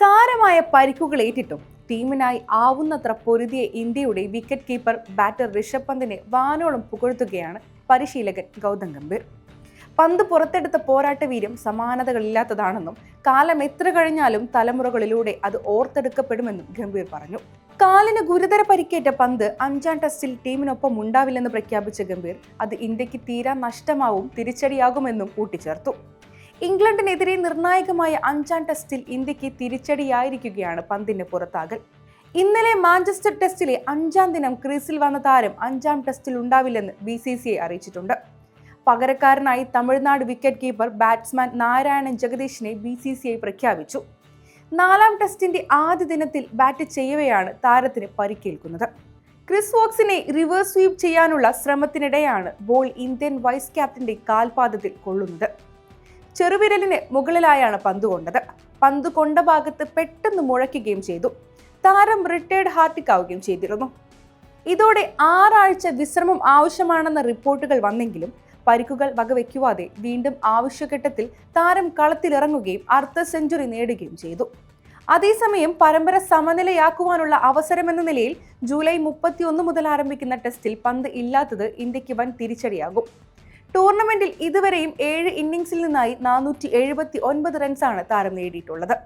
സാരമായ പരിക്കുകൾ ഏറ്റിട്ടും ടീമിനായി ആവുന്നത്ര പൊരുതിയ ഇന്ത്യയുടെ വിക്കറ്റ് കീപ്പർ ബാറ്റർ ഋഷഭ് പന്തിനെ വാനോളം പുകഴ്ത്തുകയാണ് പരിശീലകൻ ഗൗതം ഗംഭീർ. പന്ത് പുറത്തെടുത്ത പോരാട്ട വീര്യം സമാനതകളില്ലാത്തതാണെന്നും കാലം എത്ര കഴിഞ്ഞാലും തലമുറകളിലൂടെ അത് ഓർത്തെടുക്കപ്പെടുമെന്നും ഗംഭീർ പറഞ്ഞു. കാലിന് ഗുരുതര പരിക്കേറ്റ പന്ത് അഞ്ചാം ടെസ്റ്റിൽ ടീമിനൊപ്പം ഉണ്ടാവില്ലെന്ന് പ്രഖ്യാപിച്ച ഗംഭീർ അത് ഇന്ത്യയ്ക്ക് തീരാ നഷ്ടമാവും തിരിച്ചടിയാകുമെന്നും കൂട്ടിച്ചേർത്തു ഇംഗ്ലണ്ടിനെതിരെ നിർണായകമായ അഞ്ചാം ടെസ്റ്റിൽ ഇന്ത്യയ്ക്ക് തിരിച്ചടിയായിരിക്കുകയാണ് പന്തിന്റെ പുറത്താകൽ. ഇന്നലെ മാഞ്ചസ്റ്റർ ടെസ്റ്റിലെ അഞ്ചാം ദിനം ക്രീസിൽ വന്ന താരം അഞ്ചാം ടെസ്റ്റിൽ ഉണ്ടാവില്ലെന്ന് ബി സി സി ഐ അറിയിച്ചിട്ടുണ്ട്. പകരക്കാരനായി Tamil Nadu wicket keeper batsman Narayanan ജഗദീഷിനെ B C C I പ്രഖ്യാപിച്ചു. നാലാം ടെസ്റ്റിന്റെ ആദ്യ ദിനത്തിൽ ബാറ്റ് ചെയ്യവെയാണ് താരത്തിന് പരിക്കേൽക്കുന്നത്. ക്രിസ് വോക്സിനെ റിവേഴ്സ് സ്വീപ്പ് ചെയ്യാനുള്ള ശ്രമത്തിനിടെയാണ് ബോൾ ഇന്ത്യൻ വൈസ് ക്യാപ്റ്റന്റെ കാൽപാദത്തിൽ കൊള്ളുന്നത്. ചെറുവിരലിന് മുകളിലായാണ് പന്ത് കൊണ്ടത്. പന്ത് കൊണ്ട ഭാഗത്ത് പെട്ടെന്ന് മുഴയ്ക്കുകയും ചെയ്തു. താരം റിട്ടയർഡ് ഹാർട്ടിക് ആവുകയും ചെയ്തിരുന്നു. ഇതോടെ ആറാഴ്ച വിശ്രമം ആവശ്യമാണെന്ന റിപ്പോർട്ടുകൾ വന്നെങ്കിലും പരിക്കുകൾ വകവെക്കുവാതെ വീണ്ടും ആവശ്യഘട്ടത്തിൽ താരം കളത്തിലിറങ്ങുകയും അർദ്ധ സെഞ്ചുറി നേടുകയും ചെയ്തു. അതേസമയം പരമ്പര സമനിലയാക്കുവാനുള്ള അവസരമെന്ന നിലയിൽ ജൂലൈ മുപ്പത്തിയൊന്ന് മുതൽ ആരംഭിക്കുന്ന ടെസ്റ്റിൽ പന്ത് ഇല്ലാത്തത് ഇന്ത്യയ്ക്ക് വൻ തിരിച്ചടിയാകും. ടൂർണമെന്റിൽ ഇതുവരെയും ഏഴ് ഇന്നിംഗ്സിൽ നിന്നായി നാനൂറ്റി എഴുപത്തി ഒൻപത് റൺസാണ് താരം നേടിയിട്ടുള്ളത്.